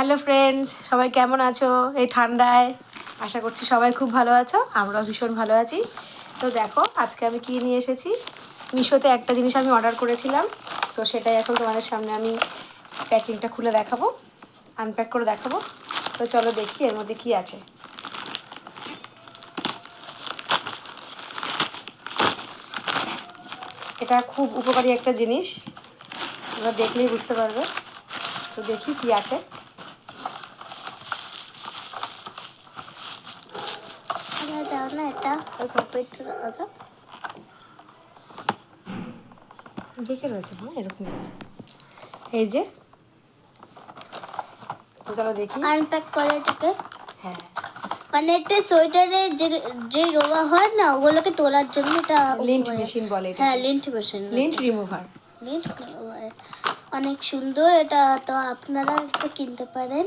Hello friends, সবাই কেমন আছো? এই ঠান্ডায় আশা করছি সবাই খুব ভালো আছো, আমরাও ভীষণ ভালো আছি। তো দেখো, আজকে আমি কি নিয়ে এসেছি? মিশোতে একটা জিনিস আমি অর্ডার করেছিলাম, তো সেটাই এখন তোমাদের সামনে আমি প্যাকিংটা খুলে দেখাবো আনপ্যাক করে দেখাবো। তো চলো দেখি এর মধ্যে কি আছে। এটা খুব উপকারী একটা জিনিস, তোমরা দেখলেই বুঝতে পারবে। তো দেখি কি আছে আমরা যাও না এটা? ওই পপেটটা দাদা? দেখে রয়েছে হ্যাঁ এরকম। এই যে। তো চলো দেখি। আনপ্যাক করে এটাকে। হ্যাঁ। মানে এটা সোয়েটারে যে যে রোয়া হয় না ওগুলোকে তোলার জন্য এটা লিন্ট মেশিন বলে হ্যাঁ lint machine lint remover lint অনেক সুন্দর এটা তো আপনারা এটা কিনতে পারেন।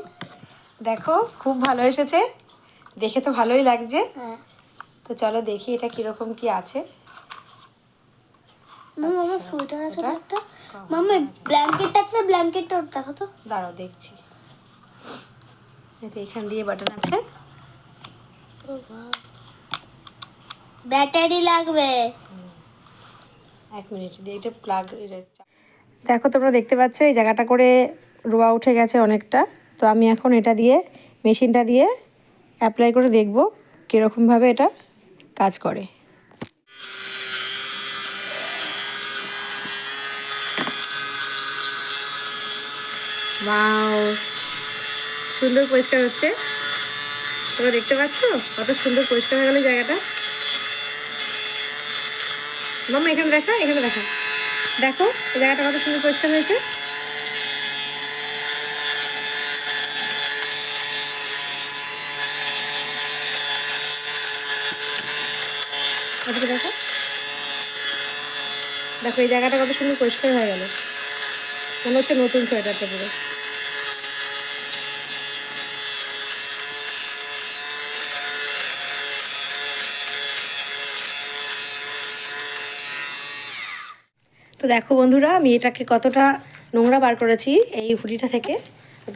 দেখো খুব ভালো এসেছে। দেখে তো ভালোই লাগছে। হ্যাঁ। তো চলো দেখি এটা কীরকম কি আছে। মামা আচ্ছা, সোয়েটার আছে একটা। মামা ব্ল্যাঙ্কেট আছে না? ব্ল্যাঙ্কেটটা দেখো তো দাঁড়াও দেখছি। এতে এখান দিয়ে বাটন আছে। ব্যাটারি লাগবে। এক মিনিট দিয়ে এটা প্লাগ দেখো তোমরা দেখতে পাচ্ছ এই জায়গাটা করে রোয়া উঠে গেছে অনেকটা। তো আমি এখন এটা দিয়ে মেশিনটা দিয়ে অ্যাপ্লাই করে দেখব কীরকমভাবে এটা। কাজ করে। সুন্দর পরিষ্কার হচ্ছে। তোমরা দেখতে পাচ্ছ? কত সুন্দর পরিষ্কার হয়ে গেল জায়গাটা। মাম্মা, এখানে দেখা এখানে দেখা। দেখো জায়গাটা কত সুন্দর পরিষ্কার হয়েছে। ওদিকে দেখো। দেখো, এই জায়গাটা কত সুন্দর পরিষ্কার হয়ে গেল। মনে হচ্ছে নতুন সোয়েটারটা পুরো। তো দেখো বন্ধুরা, আমি এটাকে কতটা নোংরা বার করেছি এই হুডিটা থেকে,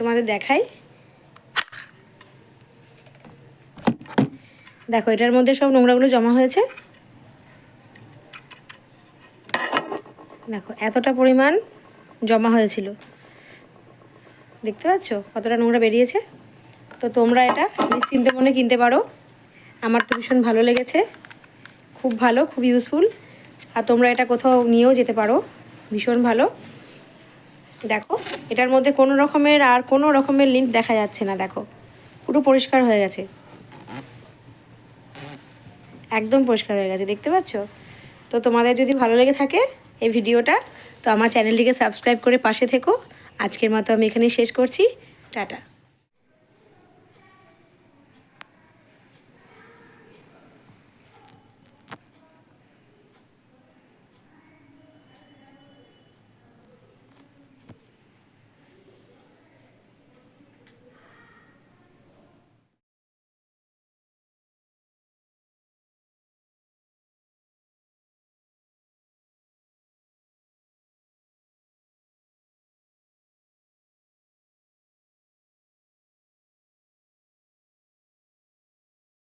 তোমাদের দেখাই। দেখো, এটার মধ্যে সব নোংরাগুলো জমা হয়েছে। দেখো, এতটা পরিমাণ জমা হয়েছিল। দেখতে পাচ্ছ কতটা নোংরা বেরিয়েছে? তো তোমরা এটা নিশ্চিন্ত মনে কিনতে পারো। আমার তো ভীষণ ভালো লেগেছে। খুব ভালো, খুব ইউজফুল আর তোমরা এটা কোথাও নিয়েও যেতে পারো। ভীষণ ভালো। দেখো, এটার মধ্যে কোনো রকমের আর কোনো রকমের লিঙ্ক দেখা যাচ্ছে না, দেখো। পুরো পরিষ্কার হয়ে গেছে। একদম পরিষ্কার হয়ে গেছে, দেখতে পাচ্ছ? তো তোমাদের যদি ভালো লেগে থাকে এই ভিডিওটা। তো আমার চ্যানেলটিকে সাবস্ক্রাইব করে পাশে থেকো। আজকের মতো আমি এখানেই শেষ করছি। টাটা।